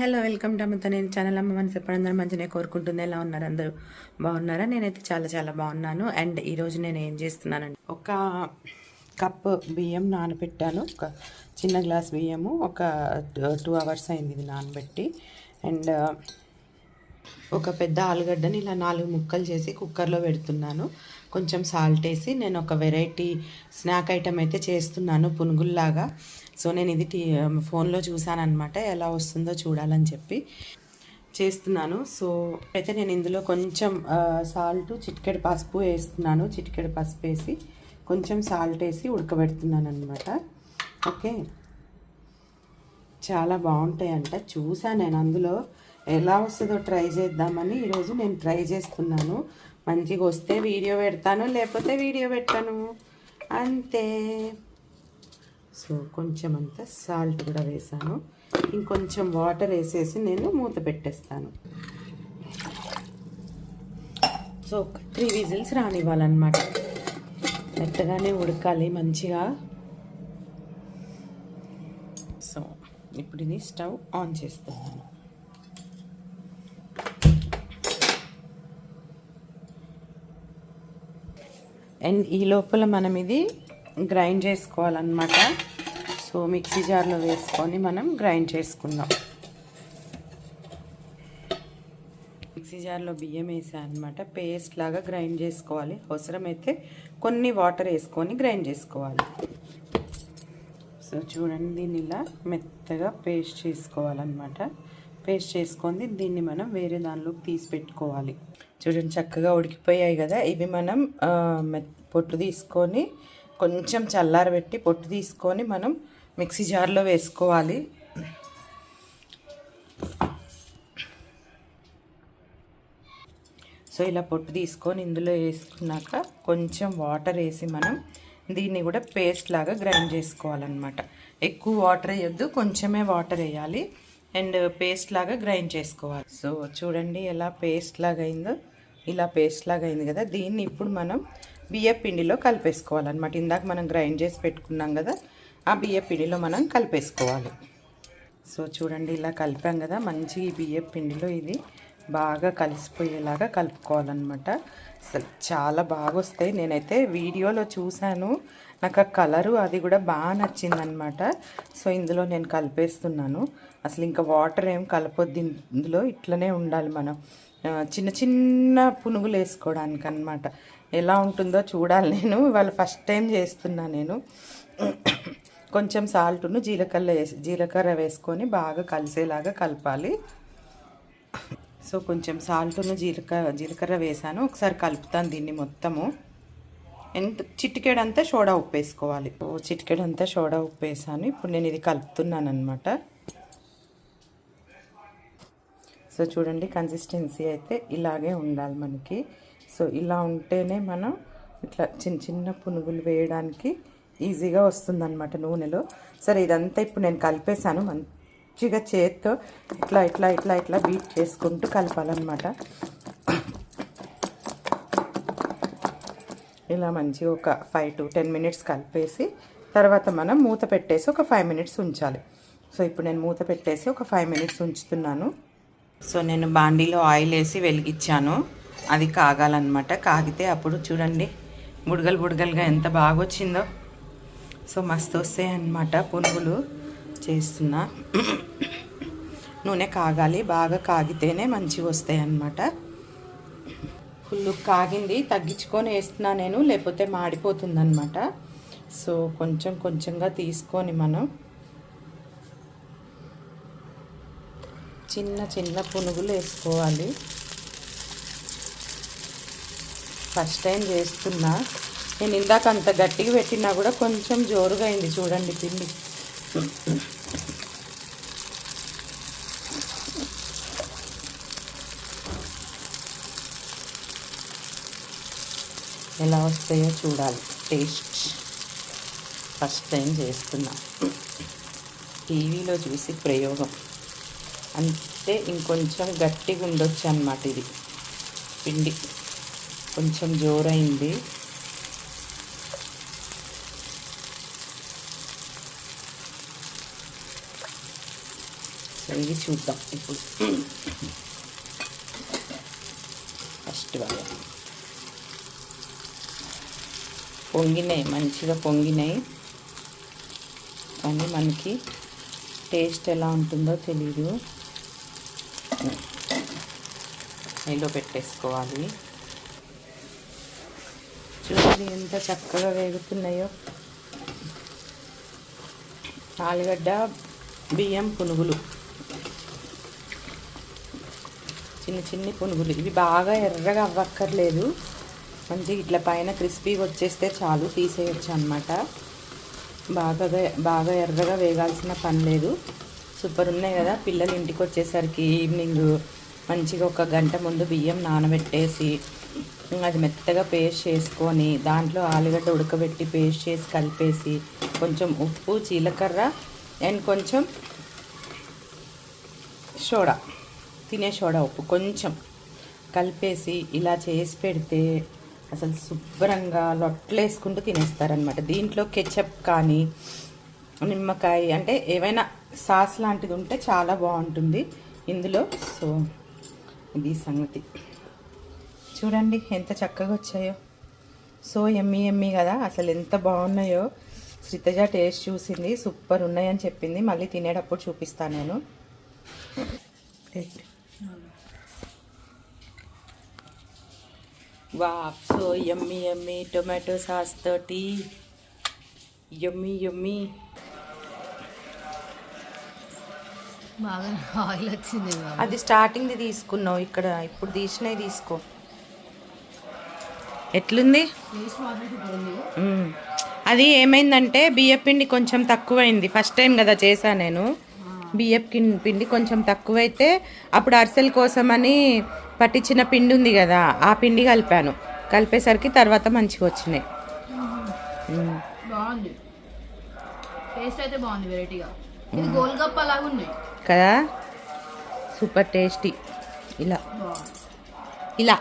Hello welcome to అమ్మతో నేను channel. అమ్మ మనసు ఎప్పుడందరూ మంచిగా కోరుకుంటుంది. ఎలా ఉన్నారు అందరూ? బాగున్నారా? నేనైతే చాలా చాలా బాగున్నాను. అండ్ ఈరోజు నేను ఏం చేస్తున్నానండి ఒక కప్ బియ్యం నానబెట్టాను. ఒక చిన్న గ్లాస్ బియ్యము ఒక టూ అవర్స్ అయింది ఇది నానబెట్టి. అండ్ ఒక పెద్ద ఆలుగడ్డని ఇలా నాలుగు ముక్కలు చేసి కుక్కర్లో పెడుతున్నాను. కొంచెం సాల్ట్ వేసి నేను ఒక వెరైటీ స్నాక్ ఐటమ్ అయితే చేస్తున్నాను పునుగుల్లాగా. సో నేను ఇది టీ ఫోన్లో చూశానమాట ఎలా వస్తుందో చూడాలని చెప్పి చేస్తున్నాను. సో అయితే నేను ఇందులో కొంచెం సాల్ట్ చిటికెడు పసుపు వేస్తున్నాను. చిటికెడు పసుపు వేసి కొంచెం సాల్ట్ వేసి ఉడకబెడుతున్నాను అనమాట ఓకే? చాలా బాగుంటాయంట. చూసాను నేను అందులో ఎలా వస్తుందో ట్రై చేద్దామని ఈరోజు నేను ట్రై చేస్తున్నాను. మంచిగా వస్తే వీడియో పెడతాను లేకపోతే వీడియో పెట్టాను. అంతే. కొంచెం అంత సాల్ట్ కూడా వేసాను. ఇంకొంచెం వాటర్ వేసేసి నేను మూత పెట్టేస్తాను. సో ఒక త్రీ విజిల్స్ రానివ్వాలన్నమాట. మెత్తగానే ఉడకాలి మంచిగా. సో ఇప్పుడు ఇది స్టవ్ ఆన్ చేస్తున్నాను. అండ్ ఈ లోపల మనం ఇది గ్రైండ్ చేసుకోవాలన్నమాట. సో మిక్సీ జార్లో వేసుకొని మనం గ్రైండ్ చేసుకుందాం. మిక్సీ జార్లో బియ్యం వేసా అనమాట పేస్ట్ లాగా గ్రైండ్ చేసుకోవాలి. అవసరమైతే కొన్ని వాటర్ వేసుకొని గ్రైండ్ చేసుకోవాలి. సో చూడండి దీన్ని ఇలా మెత్తగా పేస్ట్ చేసుకోవాలన్నమాట. పేస్ట్ చేసుకొని దీన్ని మనం వేరే దానిలోకి తీసి పెట్టుకోవాలి. చూడండి చక్కగా ఉడికిపోయాయి కదా. ఇవి మనం పొట్టు తీసుకొని కొంచెం చల్లారబెట్టి పొట్టు తీసుకొని మనం మిక్సీ జార్లో వేసుకోవాలి. సో ఇలా పొట్టు తీసుకొని ఇందులో వేసుకున్నాక కొంచెం వాటర్ వేసి మనం దీన్ని కూడా పేస్ట్ లాగా గ్రైండ్ చేసుకోవాలన్నమాట. ఎక్కువ వాటర్ వేయొద్దు కొంచెమే వాటర్ వేయాలి. అండ్ పేస్ట్ లాగా గ్రైండ్ చేసుకోవాలి. సో చూడండి ఎలా పేస్ట్ లాగా అయిందో. ఇలా పేస్ట్ లాగా అయింది కదా దీన్ని ఇప్పుడు మనం బియ్య పిండిలో కలిపేసుకోవాలన్నమాట. ఇందాక మనం గ్రైండ్ చేసి పెట్టుకున్నాం కదా ఆ బియ్య పిండిలో మనం కలిపేసుకోవాలి. సో చూడండి ఇలా కలిపాం కదా మంచి బియ్యపిండిలో బియ్య పిండిలో ఇది బాగా కలిసిపోయేలాగా కలుపుకోవాలన్నమాట. అసలు చాలా బాగా వస్తాయి నేనైతే వీడియోలో చూశాను నాకు ఆ కలరు అది కూడా బాగా నచ్చిందనమాట సో ఇందులో నేను కలిపేస్తున్నాను. అసలు ఇంకా వాటర్ ఏం కలపొద్దు ఇందులో ఇట్లనే ఉండాలి మనం. చిన్న చిన్న పునుగులు వేసుకోవడానికి అనమాట ఎలా ఉంటుందో చూడాలి నేను. వాళ్ళు ఫస్ట్ టైం చేస్తున్నా నేను. కొంచెం సాల్ట్ను జీలకర్ర వేసి జీలకర్ర వేసుకొని బాగా కలిసేలాగా కలపాలి. సో కొంచెం సాల్ట్ను జీలకర్ర జీలకర్ర వేసాను. ఒకసారి కలుపుతాను దీన్ని మొత్తము. ఎంత చిటికెడంతా సోడా ఉప్పు వేసుకోవాలి. చిటికేడంతా సోడా ఉప్పు వేసాను. ఇప్పుడు నేను ఇది కలుపుతున్నాను అనమాట సో చూడండి కన్సిస్టెన్సీ అయితే ఇలాగే ఉండాలి మనకి. సో ఇలా ఉంటేనే మనం ఇట్లా చిన్న చిన్న పునుగులు వేయడానికి ఈజీగా వస్తుందన్నమాట నూనెలో. సరే ఇదంతా ఇప్పుడు నేను కలిపేశాను. మంచిగా చేత్తో ఇట్లా ఇట్లా ఇట్లా ఇట్లా బీట్ చేసుకుంటూ కలపాలన్నమాట. ఇలా మంచిగా ఒక ఫైవ్ టు టెన్ మినిట్స్ కలిపేసి తర్వాత మనం మూత పెట్టేసి ఒక ఫైవ్ మినిట్స్ ఉంచాలి. సో ఇప్పుడు నేను మూత పెట్టేసి ఒక ఫైవ్ మినిట్స్ ఉంచుతున్నాను. సో నేను బాండీలో ఆయిల్ వేసి వెలిగించాను. అది కాగాలన్నమాట. కాగితే అప్పుడు చూడండి బుడగలు బుడగలుగా ఎంత బాగా వచ్చిందో సో మస్తు వస్తాయి అన్నమాట పునుగులు చేస్తున్నా. నూనె కాగాలి బాగా కాగితేనే మంచిగా వస్తాయి అన్నమాట ఫుల్ కాగింది తగ్గించుకొని వేస్తున్నా నేను లేకపోతే మాడిపోతుంది సో కొంచెం కొంచెంగా తీసుకొని మనం చిన్న చిన్న పునుగులు వేసుకోవాలి. ఫస్ట్ టైం చేస్తున్నా. నేను ఇందాక అంత గట్టిగా పెట్టినా కూడా కొంచెం జోరుగా అయింది చూడండి పిండి. ఎలా వస్తాయో చూడాలి. టేస్ట్. ఫస్ట్ టైం చేస్తున్నా. టీవీలో చూసి ప్రయోగం. అంటే ఇంకొంచెం గట్టిగా ఉండొచ్చు అనమాట ఇది. పిండి కొంచెం జోరైంది. ఇవి చూద్దాం ఇప్పుడు. ఫస్ట్ పొంగినాయి మంచిగా పొంగినాయి. కానీ మనకి టేస్ట్ ఎలా ఉంటుందో తెలీదు. నీళ్ళు పెట్టేసుకోవాలి. చూడండి ఎంత చక్కగా వేగుతున్నాయో. ఆలుగడ్డ బియ్యం పునుగులు. చిన్న చిన్ని పునుగులు. ఇవి బాగా ఎర్రగా అవ్వక్కర్లేదు. మంచిగా ఇట్లా పైన క్రిస్పీగా వచ్చేస్తే చాలు తీసేయచ్చు అనమాట బాగా బాగా ఎర్రగా వేగాల్సిన పని లేదు. సూపర్ ఉన్నాయి కదా. పిల్లలు ఇంటికి వచ్చేసరికి ఈవినింగ్ మంచిగా ఒక గంట ముందు బియ్యం నానబెట్టేసి అది మెత్తగా పేస్ట్ చేసుకొని దాంట్లో ఆలుగడ్డ ఉడకబెట్టి పేస్ట్ చేసి కలిపేసి కొంచెం ఉప్పు జీలకర్ర అండ్ కొంచెం సోడా తినే సోడా ఉప్పు కొంచెం కలిపేసి ఇలా చేసి పెడితే అసలు శుభ్రంగా లొట్టలేసుకుంటూ తినేస్తారనమాట దీంట్లో కెచప్ కానీ నిమ్మకాయ అంటే ఏవైనా సాస్ లాంటిది ఉంటే చాలా బాగుంటుంది ఇందులో. సో ఇది సంగతి. చూడండి ఎంత చక్కగా వచ్చాయో. సో ఎమ్మి ఎమ్మి కదా అసలు ఎంత బాగున్నాయో. శ్రితజ టేస్ట్ చూసింది సూపర్ ఉన్నాయని చెప్పింది. మళ్ళీ తినేటప్పుడు చూపిస్తాను నేను. వా so yummy yummy tomato sauce తోటి. ఎమ్మి యమ్మీ బాగా ఆయిల్ వచ్చింది బాబు. అది స్టార్టింగ్ది తీసుకున్నావు ఇక్కడ ఇప్పుడు తీసినవి తీసుకో. ఎట్లుంది. అది ఏమైందంటే బియ్య పిండి కొంచెం తక్కువైంది. ఫస్ట్ టైం కదా చేశా నేను. బియ్యపు పిండి కొంచెం తక్కువైతే అప్పుడు అరిసెల కోసమని పట్టించిన పిండి ఉంది కదా ఆ పిండి కలిపాను. కలిపేసరికి తర్వాత మంచిగా వచ్చినాయి. బాగుంది. టేస్ట్ అయితే బాగుంది వెరైటీగా. ఇది గోల్గప్ప లాగా ఉన్నాయి కదా? Super tasty. ఇలా. ఇలా.